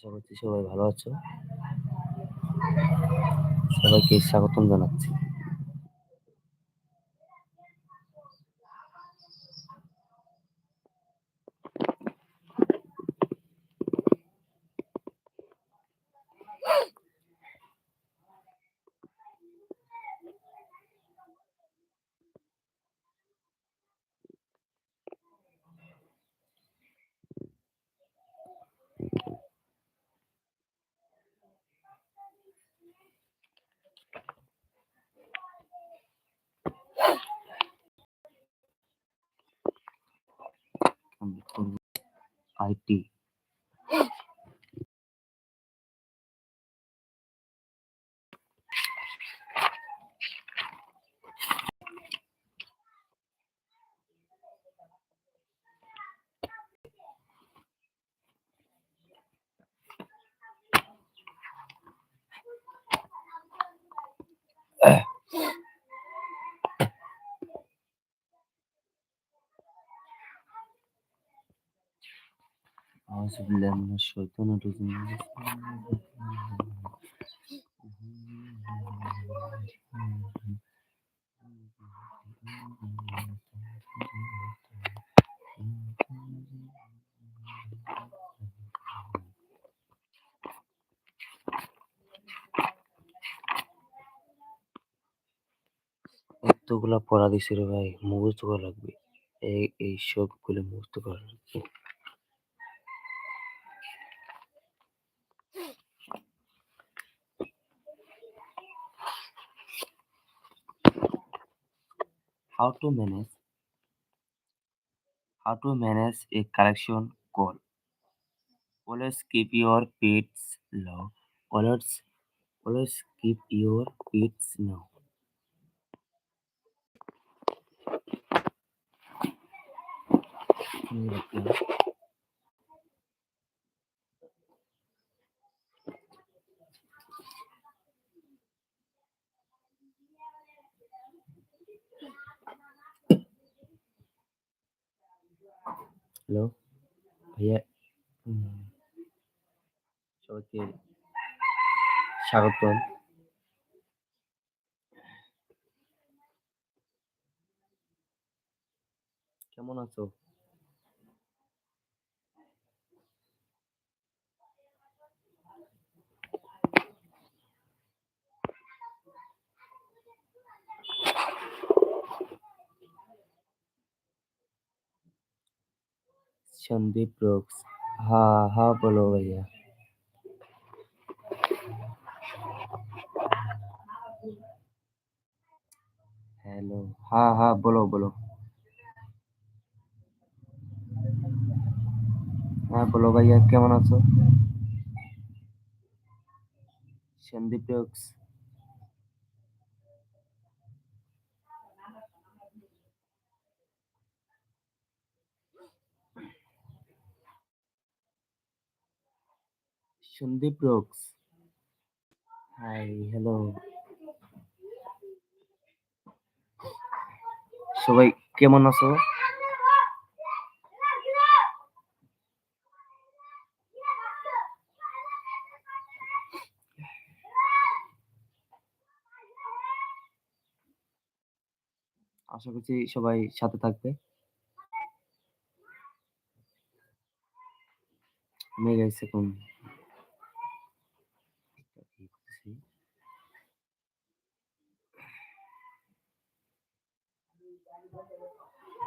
আশা করছি সবাই ভালো আছো। সবাইকে স্বাগতম জানাচ্ছি। society এতগুলা পড়া দিছে রে ভাই মুখস্থ করা লাগবে। এই এই সবগুলো মুখস্থ করা লাগবে। How to manage how to manage a collection call. Always keep your pets low. Always always keep your pets low hello ভাইয়া সবাইকে স্বাগতম কেমন আছো সন্দীপ ব্রুকস হা হা বলো ভাইয়া হ্যালো হা হা বলো বলো হ্যাঁ বলো ভাইয়া কেমন আছো Sandeep Brooks Sandeep Brooks hi hello সবাই কেমন আছো? আশা করছি সবাই সাথে থাকবে। আমি গাইস এখন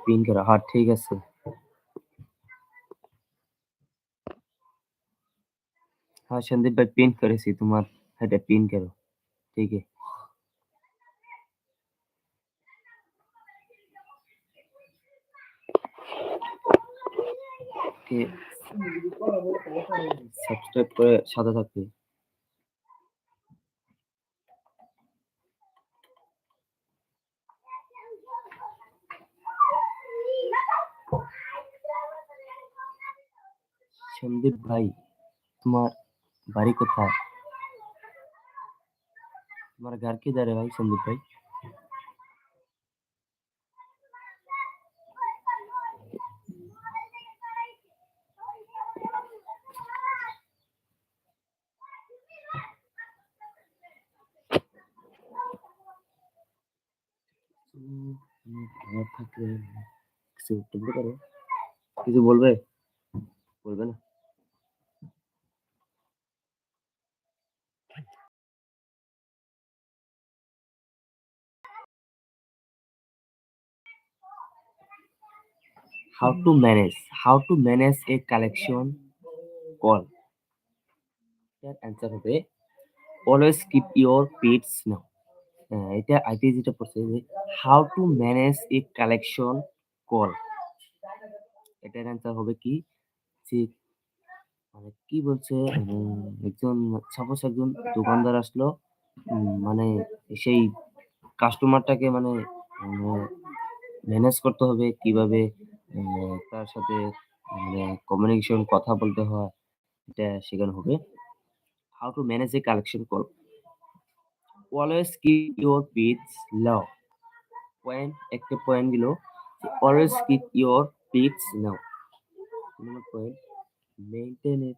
পিন করা হ্যাঁ ঠিক আছে হ্যাঁ সন্দীপ ভাই পিন করেছি তোমার এটা পিন করো ঠিক আছে সাবস্ক্রাইব করে সাথে থাকবে সন্দীপ ভাই তোমার বাড়ি কোথায় तुम्हारा घर किधर है भाई संदीप भाई কিছু বলবে how to manage how to manage a collection call. এটার অ্যান্সার হবে always keep your pets now এটা আইটি যেটা পড়ছে যে how to manage a collection call এটার অ্যান্সার হবে কি? যে মানে কি বলছে একজন সাপোজ একজন দোকানদার আসলো মানে সেই কাস্টমারটাকে মানে ম্যানেজ করতে হবে কীভাবে তার সাথে মানে কমিউনিকেশন কথা বলতে হয়, এটা শেখানো হবে। How to manage a collection call always keep your pets low point একটা পয়েন্ট দিল always keep your pets now point, maintain it,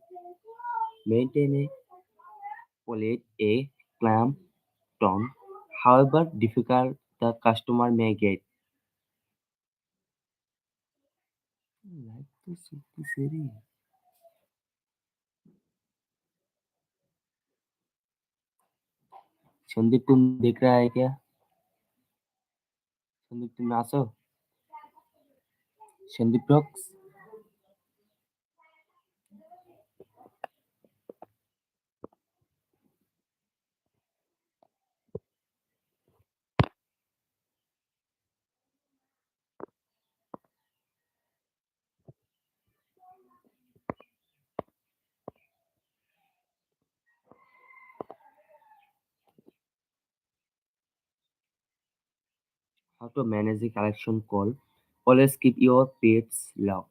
maintain a polite a calm tone however, difficult the customer may get. Light तो सूखती सेरी है संदीप तुम देख रहा है क्या संदीप तुम नाचो Sandeep rocks how to manage a collection call always keep your pets low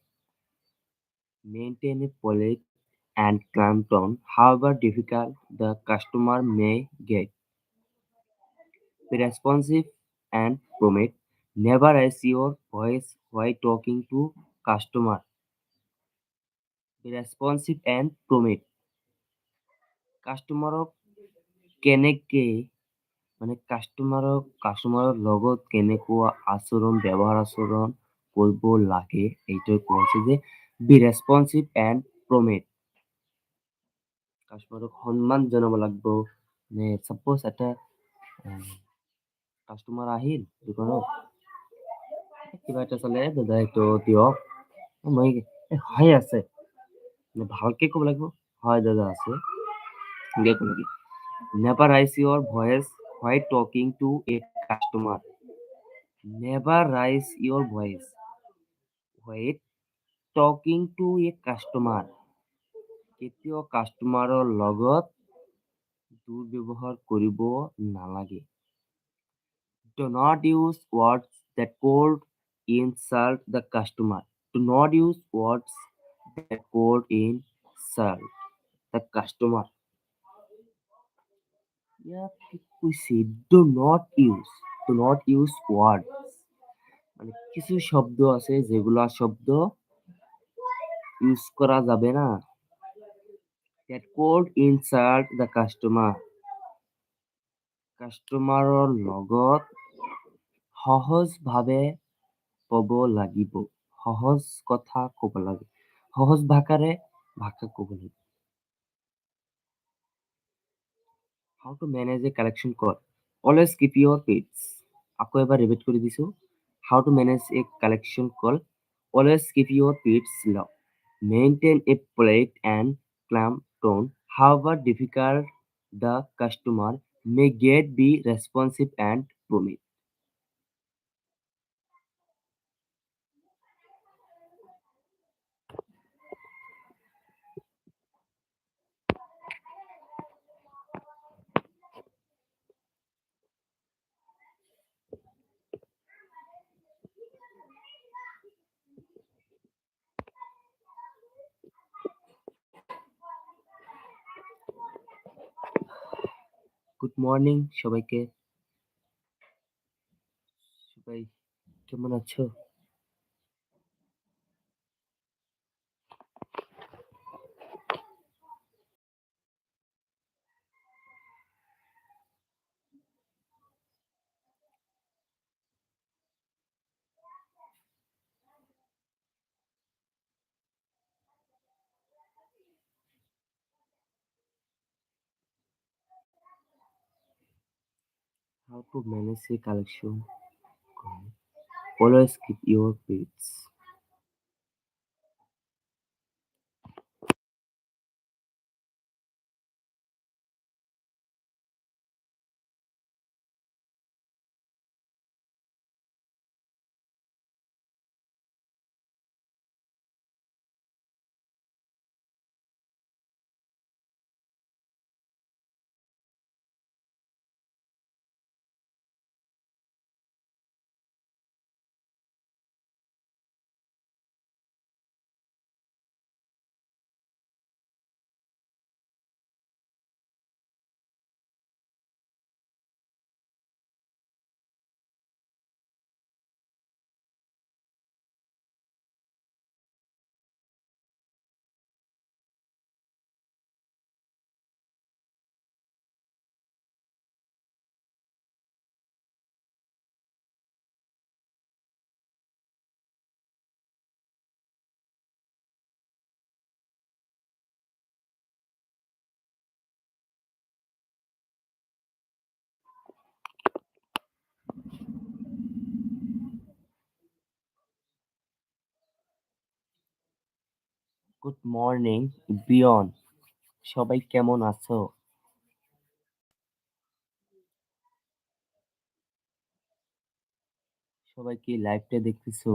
maintain a polite and calm tone however difficult the customer may get Be responsive and prompt. Never raise your voice while talking to customer. Be responsive and prompt. কাষ্টমাৰক কেনেকে মানে কাষ্টমাৰক কাষ্টমাৰৰ লগত কেনেকুৱা আচৰণ, ব্যৱহাৰ আচৰণ কৰিব লাগে, এইটোৱে কৈছে যে বি ৰেচপনচিভ এণ্ড প্ৰমেট কাষ্টমাৰক সন্মান জনাব লাগিব। মানে চাপ'জ এটা কাষ্টমাৰ আহিল দোকানত কিবা এটা চালে, দাদা, এইটো দিয়ক। মই হয় আছে। মানে ভালকে ক'ব লাগিব, হয়, দাদা, আছে। এনেকে ক'ব লাগিব never raise voice while talking to a customer never raise your voice while talking to a customer কেতিয়াও কাষ্টমাৰৰ লগত দুৰ্ব্যৱহাৰ কৰিব নালাগে Do not use words that could insult the customer. Do not use words that could insult the customer. Yeah, we say, do not use. Do not use words. মানে কিছু শব্দ আছে, যেগুলা শব্দ ইউজ করা যাবে না that could insult the customer. কাষ্টমাৰৰ লগত সহজভাৱে ক'ব লাগিব সহজ কথা ক'ব লাগে সহজ ভাষাৰে ভাষা ক'ব লাগিব how to manage a collection call always keep your pets আকৌ এবাৰ রিপিট কৰি দিছো how to manage a collection call always keep your pets love maintain a plate and calm tone how difficult difficult the customer may get be and and good morning সবাইকে। সবাই কেমন আছো? How to manage a collection? Always keep your pets. Good morning বিয়ন সবাই কেমন আছো? সবাই কি লাইভটা দেখতেছো?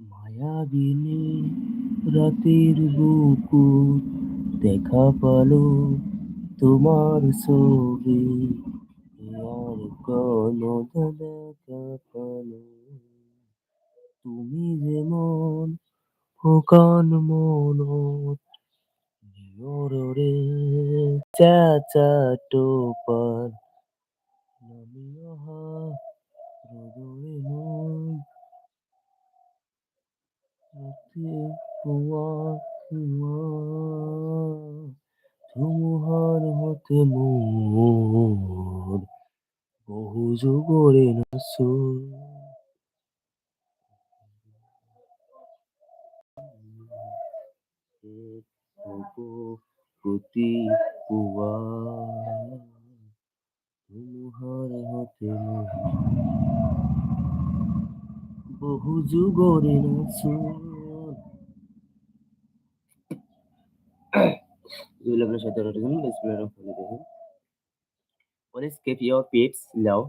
মায়াবিনী রাতের বুকু দেখা পালো তোমার ছবি আর কোনো দেখা পালো তুমি যেমন খোকান মনত নিয়রে চাচা টোপার নামিয়া রাতে কুয়া হতে মোর বহু যুগরে নাসুর প্রতি কুয়া ধুমুহার হতে মোর বহু যুগরে নাসুর development of the rotation explain of holiday always keep your pets low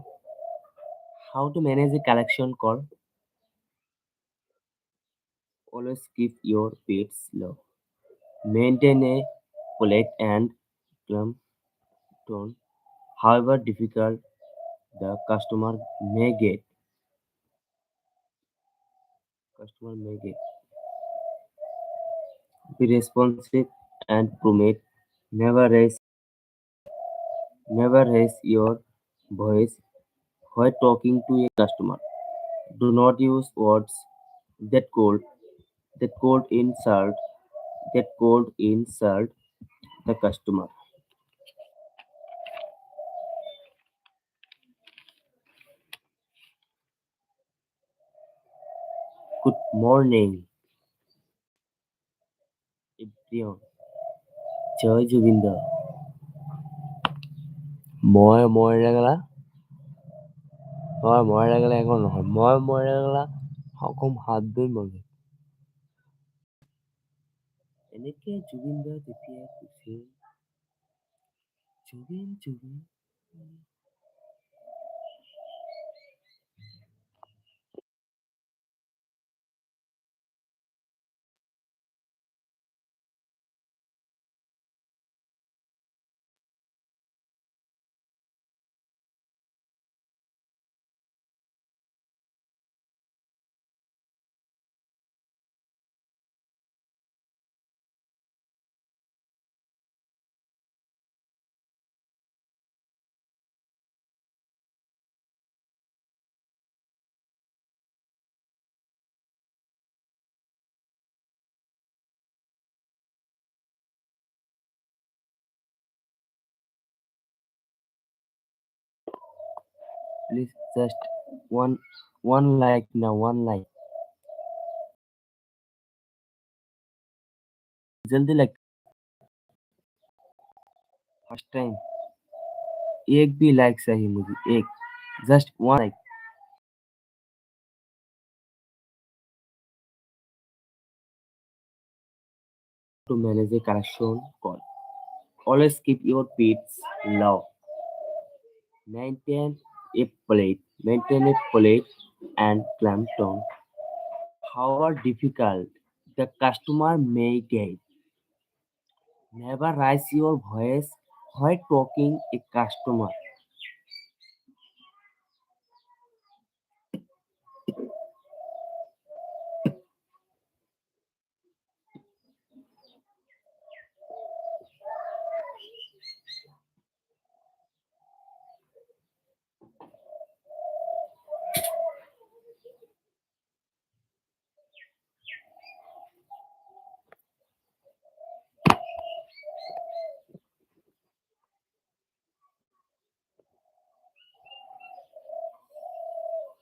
how to manage a collection call always keep your pets low maintain a polite and calm tone however difficult the customer may get customer may get be responsive and promote Never raise never raise your voice while talking to a customer. Do not use words that could that could insult that could insult the customer. Good morning, everyone. জয় জুবিন্দ মই মৰে গেলা হয় মৰে গেলা একো নহয়। মই মৰে গেলা অকম হাত ধুই মগে এনেকে জুবিন দা তেতিয়া কৈছিল Zubeen Zubeen please just one one like now one like. जल्दी लाइक फ़र्स्ट टाइम एक भी लाइक सही मुझे, एक। Just one like to manage connection call always keep your pets love maintain a plate, maintain a plate and tone. However difficult the customer may get, never raise your voice while talking a customer.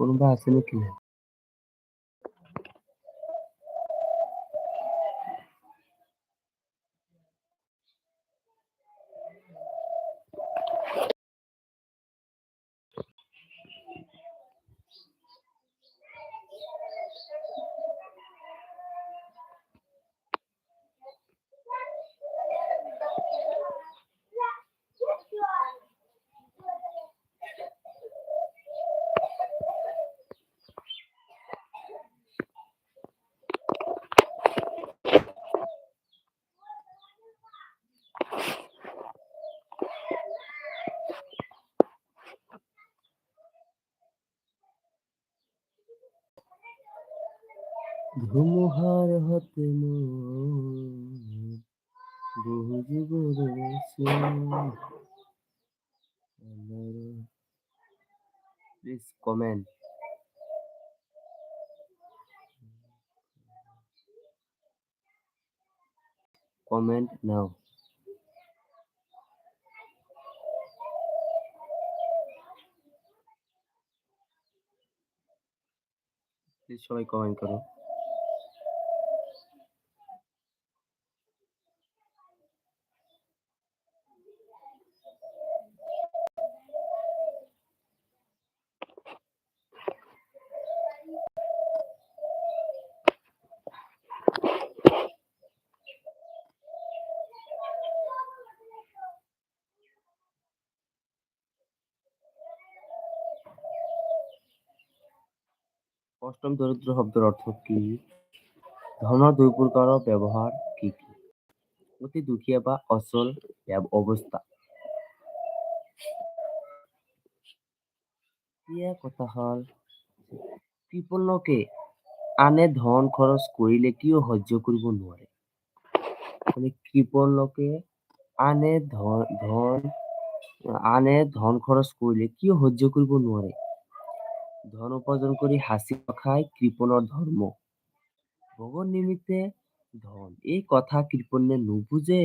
কোনোবা আছে নেকি ধুমুহার হতে বহু যুগ রয়েছে। Please comment now please সবাই comment করো। অষ্টম দরিদ্র শব্দের অর্থ কি? ধন দুই প্রকার ব্যবহার কি কি? অতি দুখীয়া বা অচল অৱস্থা এতিয়া কথা হ'ল কৃপণ লোকে আনে ধন খৰচ কৰিলে কিয় সহ্য কৰিব নোৱাৰে। মানে কৃপণ লোকে আনে ধন ধন, আনে ধন খৰচ কৰিলে কিয় সহ্য কৰিব নোৱাৰে। ধন উপাৰ্জন কৰি সাঁচি ৰখাই কৃপণৰ ধৰ্ম ভগৱান নিমিত্তে ধন, এই কথা কৃপণে নুবুজে।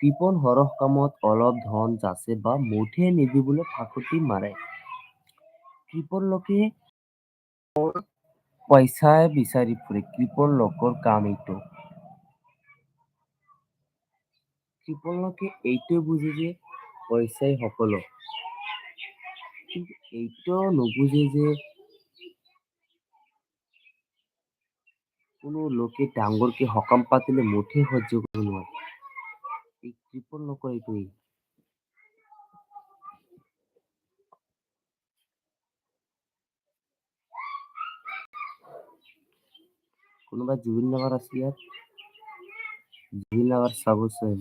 কৃপণ সৰহ কামত অলপ ধন যাচে বা মুঠে নিদিবলৈ ফাঁকুটি মাৰে। কৃপণ লোকে পইচাই বিচাৰি ফুৰে, কৃপণ লোকৰ কাম এইটো। কৃপণ লোকে এইটোৱে বুজে যে পইচাই সকলো। এইটো নুবুজে যে কোনো লোকে ডাঙৰকে সকাম পাতিলে মুঠেই সহ্য কৰিব নোৱাৰে। এই কৃপণ লোকৰ এইটোৱেই কোনোবা জুবিন নগৰ আছে ইয়াত? জুবিন নগৰ চাব চাই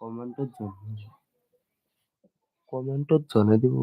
কমেন্টত জনাই কমেন্টত জনাই দিব।